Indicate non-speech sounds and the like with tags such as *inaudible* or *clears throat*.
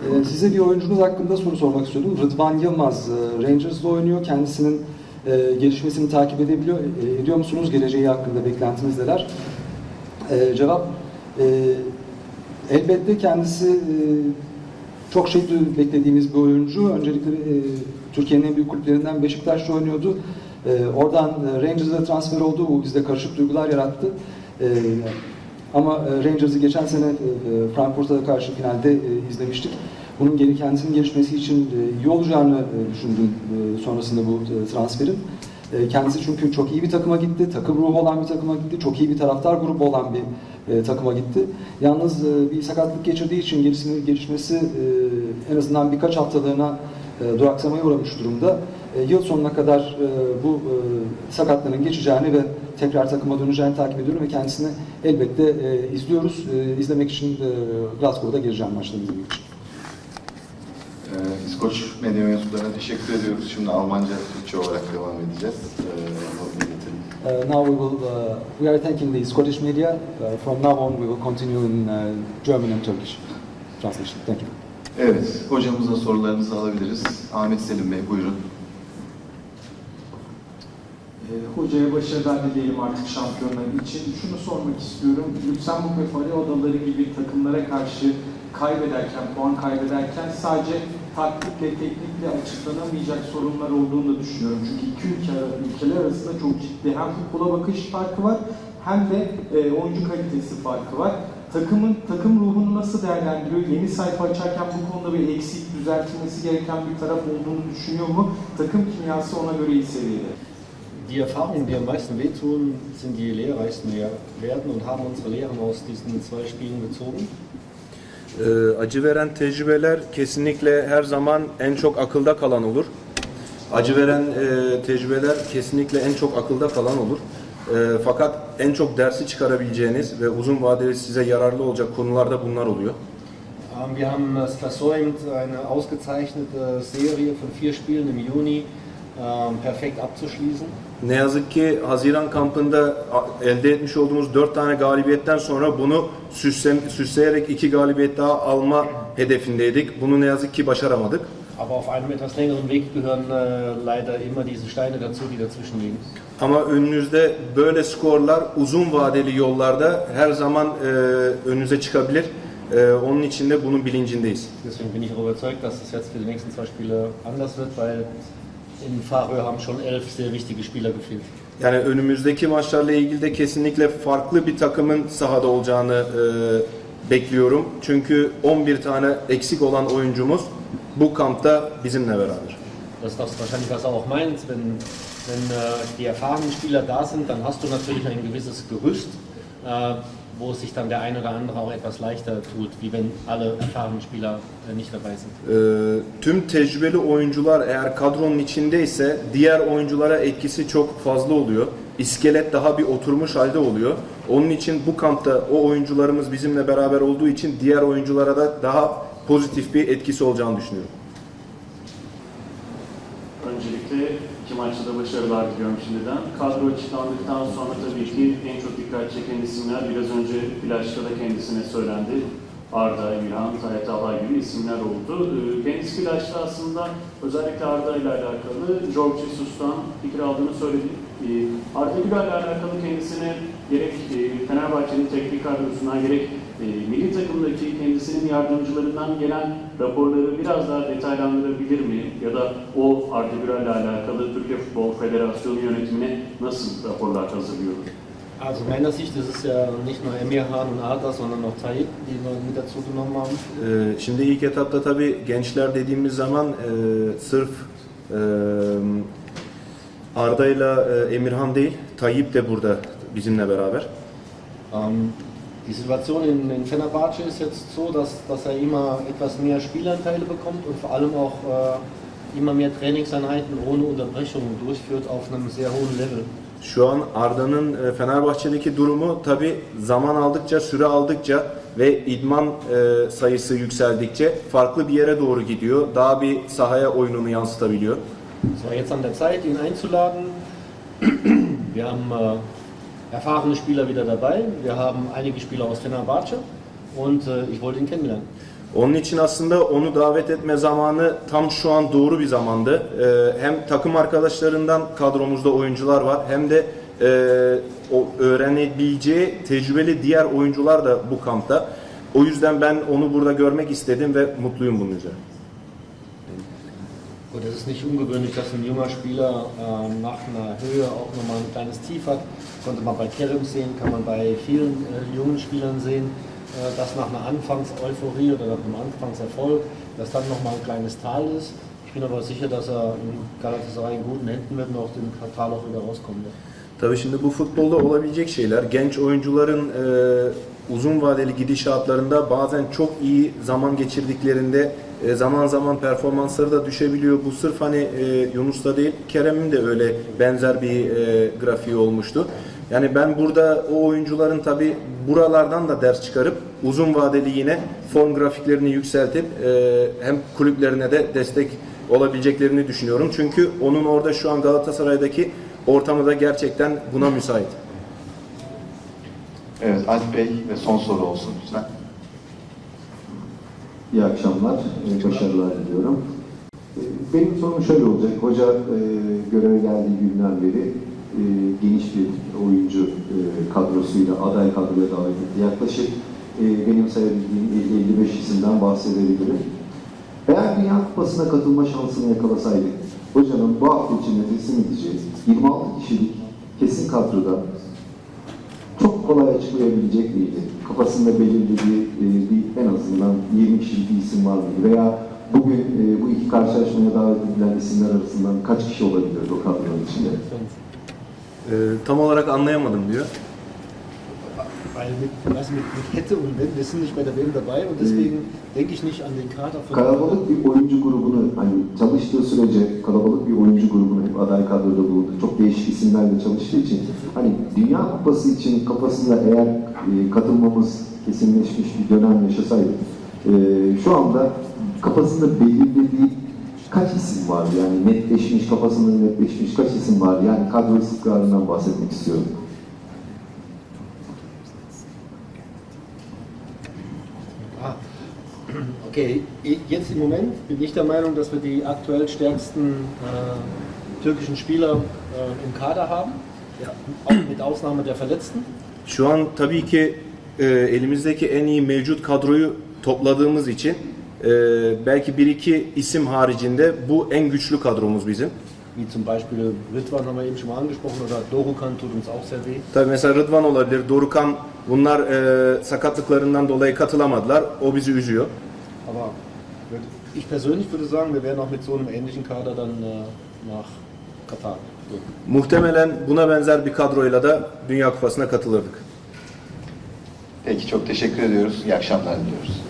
Ee, size bir oyuncunuz hakkında soru sormak istiyordum. Rıdvan Yılmaz e, Rangers'da oynuyor. Kendisinin e, gelişmesini takip edebiliyor. E, ediyor musunuz? Geleceği hakkında beklentiniz neler? E, cevap e, elbette kendisi e, çok şey beklediğimiz bir oyuncu. Öncelikle e, Türkiye'nin en büyük kulüplerinden Beşiktaş'ta oynuyordu. E, oradan e, Rangers'a transfer oldu. Bu bizde karışık duygular yarattı. E, ama e, Rangers'ı geçen sene e, Frankfurt'a karşı finalde e, izlemiştik. Bunun geri kendisinin gelişmesi için e, iyi olacağını e, düşündüm e, sonrasında bu e, transferin. E, Kendisi çünkü çok iyi bir takıma gitti, takım ruhu olan bir takıma gitti, çok iyi bir taraftar grubu olan bir e, takıma gitti. Yalnız e, bir sakatlık geçirdiği için gelişimi, gelişmesi e, en azından birkaç haftalığına e, duraksamaya uğramış durumda. E, yıl sonuna kadar e, bu e, sakatlığının geçeceğini ve tekrar takıma döneceğini takip ediyorum ve kendisini elbette e, izliyoruz. E, izlemek için e, Glasgow'da geleceğim maçları izlemek için. Ee, İskoç medya mensuplarına teşekkür ediyoruz. Şimdi Almanca, Türkçe olarak devam edeceğiz. Ee. Uh, now we will uh, we are thanking the Scottish media. Uh, from now on we will continue in uh, German and Turkish translation. Thank you. Evet, hocamıza sorularınızı alabiliriz. Ahmet Selim Bey, buyurun. E, hocaya başarılar dileyelim artık şampiyonlar için. Şunu sormak istiyorum. Lüksemburg ve Faroe Adaları gibi takımlara karşı kaybederken, puan kaybederken sadece taktikle, teknikle açıklanamayacak sorunlar olduğunu da düşünüyorum. Çünkü iki ülke, ülkeler arasında çok ciddi hem futbola bakış farkı var hem de e, oyuncu kalitesi farkı var. Takımın takım ruhunu nasıl değerlendiriyor? Yeni sayfa açarken bu konuda bir eksik, düzeltilmesi gereken bir taraf olduğunu düşünüyor mu? Takım kimyası ona göre iyi seviyede. Die Erfahrungen, die am meisten wehtun, sind die lehrreichsten werden und haben unsere Lehren aus diesen zwei Spielen gezogen. Ee, acı veren tecrübeler kesinlikle her zaman en çok akılda kalan olur. Acı veren e, tecrübeler kesinlikle en çok akılda kalan olur. E, fakat en çok dersi çıkarabileceğiniz ve uzun vadeli size yararlı olacak konularda bunlar oluyor. Ähm, Wir haben es versäumt, eine ausgezeichnete Serie von vier Spielen im Juni ähm, perfekt abzuschließen. Ne yazık ki Haziran kampında elde etmiş olduğumuz 4 tane galibiyetten sonra bunu süsle, süsleyerek iki galibiyet daha alma hedefindeydik. Bunu ne yazık ki başaramadık. Aber auf einem etwas längeren Weg gehören äh, leider immer diese Steine dazu, die dazwischen liegen. Ama önünüzde böyle skorlar uzun vadeli yollarda her zaman e, önünüze çıkabilir. E, onun için de bunun bilincindeyiz. Deswegen bin ich auch überzeugt, dass es jetzt für die nächsten zwei Spiele anders wird, weil in Faroe haben schon elf sehr wichtige Spieler gefehlt. Yani önümüzdeki maçlarla ilgili de kesinlikle farklı bir takımın sahada olacağını e, bekliyorum. Çünkü 11 tane eksik olan oyuncumuz bu kampta bizimle beraber. Das ist wahrscheinlich, was auch meint. Wenn, wenn äh, die erfahrenen Spieler da sind, dann hast du natürlich ein gewisses Gerüst, äh, wo sich dann der eine oder andere auch etwas leichter tut, wie wenn alle erfahrenen Spieler äh, nicht dabei sind. Ee, tüm tecrübeli oyuncular eğer kadronun içindeyse diğer oyunculara etkisi çok fazla oluyor. İskelet daha bir oturmuş halde oluyor. Onun için bu kampta o oyuncularımız bizimle beraber olduğu için diğer oyunculara da daha pozitif bir etkisi olacağını düşünüyorum. Öncelikle iki maçta başarılar diliyorum şimdiden. Kadro açıklandıktan sonra tabii ki en çok dikkat çeken isimler biraz önce flaşta da kendisine söylendi. Arda, Emirhan, Tayyip Alay gibi isimler oldu. Ee, Kendisi flaşta aslında özellikle Arda ile alakalı George Jesus'tan fikir aldığını söyledi. Ee, Arda Güler ile alakalı kendisine gerek e, Fenerbahçe'nin teknik kadrosundan gerek e, milli takımdaki kendisinin yardımcılarından gelen raporları biraz daha detaylandırabilir mi? Ya da o Arda Güler'le alakalı Türkiye Futbol Federasyonu yönetimine nasıl raporlar hazırlıyor? Also meiner Sicht ist es ja nicht nur Emirhan und Arda, sondern auch Tayyip, die wir mit dazu genommen haben. Ee, şimdi ilk etapta tabii gençler dediğimiz zaman e, sırf e, Arda ile Emirhan değil, Tayyip de burada bizimle beraber. Ähm, die Situation in, in Fenerbahce ist jetzt so, dass, dass er immer etwas mehr Spielanteile bekommt und vor allem auch äh, immer mehr Trainingseinheiten ohne Unterbrechungen durchführt auf einem sehr hohen Level. Şu an Arda'nın e, Fenerbahçe'deki durumu tabi zaman aldıkça, süre aldıkça ve idman e, sayısı yükseldikçe farklı bir yere doğru gidiyor. Daha bir sahaya oyununu yansıtabiliyor. War jetzt an der Zeit, ihn einzuladen. *clears throat* Wir haben äh, erfahrene Spieler wieder dabei. Wir haben einige Spieler aus Fenerbahce und äh, ich wollte ihn kennenlernen. Onun için aslında onu davet etme zamanı tam şu an doğru bir zamandı. Ee, hem takım arkadaşlarından kadromuzda oyuncular var hem de e, o öğrenebileceği tecrübeli diğer oyuncular da bu kampta. O yüzden ben onu burada görmek istedim ve mutluyum bunun üzerine. Und es ist nicht ungewöhnlich, dass ein junger Spieler ähm, nach einer Höhe auch nochmal ein kleines Tief hat. Konnte man bei Kerem sehen, kann man bei vielen äh, jungen Spielern sehen, äh, dass nach einer Anfangs-Euphorie oder nach einem Anfangserfolg, dass dann nochmal ein kleines Tal ist. Ich bin aber sicher, dass er in Galatasaray in guten Händen wird und aus dem Tal auch wieder rauskommen wird. Tabii şimdi bu futbolda olabilecek şeyler. Genç oyuncuların e, uzun vadeli gidişatlarında bazen çok iyi zaman geçirdiklerinde e, zaman zaman performansları da düşebiliyor. Bu sırf hani e, Yunus'ta değil, Kerem'in de öyle benzer bir e, grafiği olmuştu. Yani ben burada o oyuncuların tabii buralardan da ders çıkarıp uzun vadeli yine form grafiklerini yükseltip hem kulüplerine de destek olabileceklerini düşünüyorum. Çünkü onun orada şu an Galatasaray'daki ortamı da gerçekten buna müsait. Evet, Alp Bey ve son soru olsun lütfen. İyi akşamlar, başarılar diliyorum. E, Benim sorum şöyle olacak. Hoca e, göreve geldiği günden beri e, geniş bir oyuncu e, kadrosuyla aday kadroya davet etti. Yaklaşık e, benim sayabildiğim 50-55 isimden bahsedebilirim. Eğer Dünya Kupası'na katılma şansını yakalasaydık, hocanın bu hafta içinde teslim edeceği 26 kişilik kesin kadroda kolay açıklayabilecek miydi? Kafasında belirlediği e, bir en azından 20 kişilik bir isim var mıydı? Veya bugün e, bu iki karşılaşmaya davet edilen isimler arasından kaç kişi olabilirdi o kadronun içinde? E, tam olarak anlayamadım diyor. Weil mit, also mit, mit hätte und wenn, wir sind nicht bei der WM dabei und deswegen denke ich nicht an den Kader von Kalabalık bir oyuncu grubunu, hani çalıştığı sürece kalabalık bir oyuncu grubunu hep aday kadroda bulundu. Çok değişik isimlerle çalıştığı için hani Dünya Kupası için kafasında eğer e, katılmamız kesinleşmiş bir dönem yaşasaydı e, şu anda kafasında belirlediği kaç isim var yani netleşmiş kafasında netleşmiş kaç isim var yani kadro istikrarından bahsetmek istiyorum. Okay, jetzt im Moment bin ich der Meinung, dass wir die aktuell stärksten äh, türkischen Spieler äh, im Kader haben, auch mit Ausnahme der Verletzten. Şu an tabii ki e, elimizdeki en iyi mevcut kadroyu topladığımız için e, belki bir iki isim haricinde bu en güçlü kadromuz bizim. Wie zum Beispiel Ritwan haben wir eben schon mal angesprochen oder Dorukan tut uns auch sehr weh. Tabii mesela Rıdvan olabilir, Dorukan bunlar e, sakatlıklarından dolayı katılamadılar. O bizi üzüyor. Aber ich persönlich würde sagen, wir werden auch mit so einem ähnlichen Kader dann äh, nach Katar. Gehen. Muhtemelen buna benzer bir kadroyla da Dünya Kupası'na katılırdık. Peki çok teşekkür ediyoruz. İyi akşamlar diliyoruz.